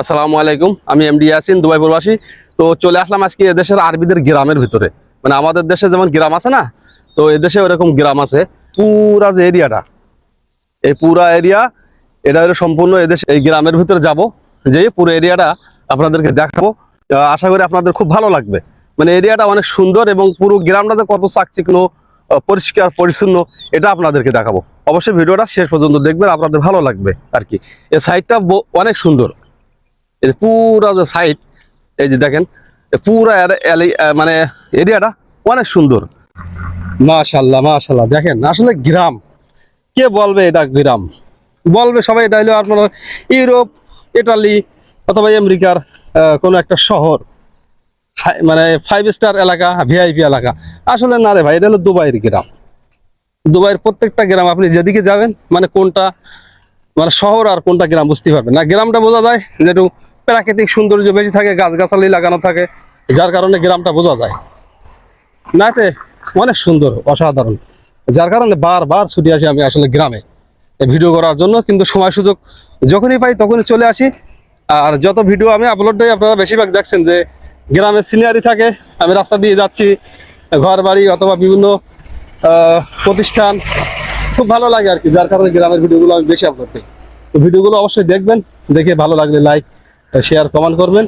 আসসালামু আলাইকুম আমি এমডি ইয়াসিন দুবাই প্রবাসী। তো চলে আসলাম আজকে এদেশের আরবিদের গ্রামের ভিতরে। মানে আমাদের দেশে যেমন গ্রাম আছে না তো এদেশে ওরকম গ্রাম আছে। পুরা যে এরিয়াটা এই পুরা এরিয়া এটা হলো সম্পূর্ণ এদেশ এই গ্রামের ভিতরে যাব। যে পুরো এরিয়াটা আপনাদেরকে দেখাবো। আশা করি আপনাদের খুব ভালো লাগবে। মানে এরিয়াটা অনেক সুন্দর এবং পুরো গ্রামটা যে কত চাকচিক্য আহ, পরিষ্কার পরিচ্ছন্ন এটা আপনাদেরকে দেখাবো। অবশ্যই ভিডিওটা শেষ পর্যন্ত দেখবেন আপনাদের ভালো লাগবে আর কি। এই সাইডটা অনেক সুন্দর। এই পুরা যে সাইড এই যে দেখেন পুরা মানে এরিয়াটা অনেক সুন্দর। মাশাল্লাহ মাশাল্লাহ, দেখেন, আসলে গ্রাম। কে বলবে এটা গ্রাম? বলবে সবাই, এটা হলো আপনার ইউরোপ, ইটালি, অথবা আমেরিকার কোনো একটা শহর। মানে ফাইভ স্টার এলাকা ভিআইপি এলাকা। আসলে না রে ভাই, এটা হলো দুবাইয়ের গ্রাম। দুবাইয়ের প্রত্যেকটা গ্রাম, আপনি যেদিকে যাবেন মানে কোনটা মানে শহর আর কোনটা গ্রাম বুঝতে পারবেন। না, গ্রামটা বোঝা যায় যে একটু প্রাকৃতিক সৌন্দর্য বেশি থাকে, গাছগাছালি লাগানো থাকে, যার কারণে গ্রামটা বোঝা যায়। না নাতে অনেক সুন্দর, অসাধারণ, যার কারণে বারবার ছুটি আসি আমি আসলে গ্রামে। ভিডিও করার জন্য কিন্তু সময় সুযোগ যখনই পাই তখনই চলে আসি। আর যত ভিডিও আমি আপলোড দিই, আপনারা বেশিরভাগ দেখছেন যে গ্রামের সিনিয়ারি থাকে, আমি রাস্তা দিয়ে যাচ্ছি ঘর বাড়ি অথবা বিভিন্ন প্রতিষ্ঠান খুব ভালো লাগে আর কি যার কারণে গ্রামের ভিডিওগুলো আমি বেশি আপলোড দিই তো ভিডিওগুলো অবশ্যই দেখবেন দেখে ভালো লাগলে লাইক শেয়ার কমেন্ট করবেন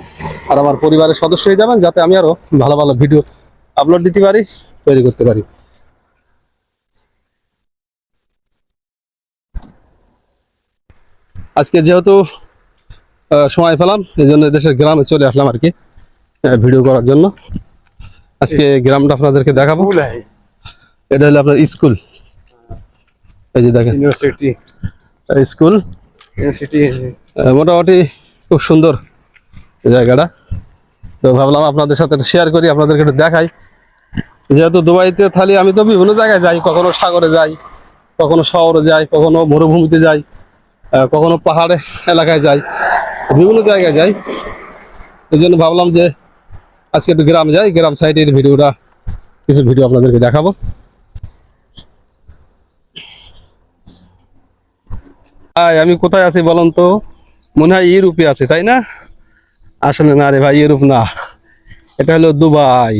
আর আমার পরিবারের সদস্য হয়ে যাবেন যাতে আমি আরও ভালো ভালো ভিডিও আপলোড দিতে পারি তৈরি করতে পারি। আজকে যেহেতু সময় পেলাম এই জন্য দেশের গ্রামে চলে আসলাম আর কি ভিডিও করার জন্য। আজকে গ্রামটা আপনাদেরকে দেখাবো। এটা হলো আপনার স্কুল। এই যে দেখেন। University school. ইউনিভার্সিটি মোটামুটি খুব সুন্দর জায়গাটা। তো ভাবলাম আপনাদের সাথে শেয়ার করি আপনাদেরকে একটু দেখাই। যেহেতু দুবাইতে থালি আমি তো বিভিন্ন জায়গায় যাই কখনো সাগরে যাই কখনো শহরে যাই কখনো মরুভূমিতে যাই কখনো পাহাড়ে এলাকায় যাই বিভিন্ন জায়গায় যাই। এই জন্য ভাবলাম যে আজকে একটু গ্রাম যাই গ্রাম সাইডের ভিডিওটা কিছু ভিডিও আপনাদেরকে দেখাবো। হাই আমি কোথায় আছি বলুন তো? মনে হয় ইউরোপে আছে, তাই না? আসলে না রে ভাই, ইউরোপ না। এটা হলো দুবাই।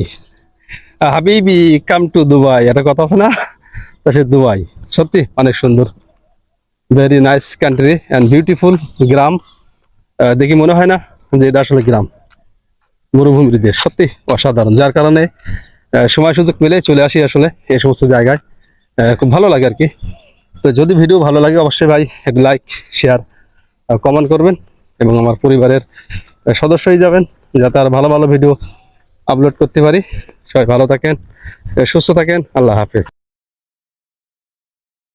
হাবিবি, কাম টু দুবাই। এটা কথা আছে না? তো সে দুবাই। সত্যি, অনেক সুন্দর। Very nice country and beautiful গ্রাম। দেখি মনে হয় না যে এটা আসলে গ্রাম। মরুভূমির দেশ। সত্যি, অসাধারণ। যার কারণে সময় সুযোগ পেলে চলে আসি আসলে এই সমস্ত জায়গায়। খুব ভালো লাগে আর কি। তো যদি ভিডিও ভালো লাগে, অবশ্যই ভাই একটু লাইক শেয়ার আর কমেন্ট করবেন এবং আমার পরিবারের সদস্য হয়ে যাবেন যাতে আর ভালো ভালো ভিডিও আপলোড করতে পারি। সবাই ভালো থাকেন, সুস্থ থাকেন, আল্লাহ হাফেজ।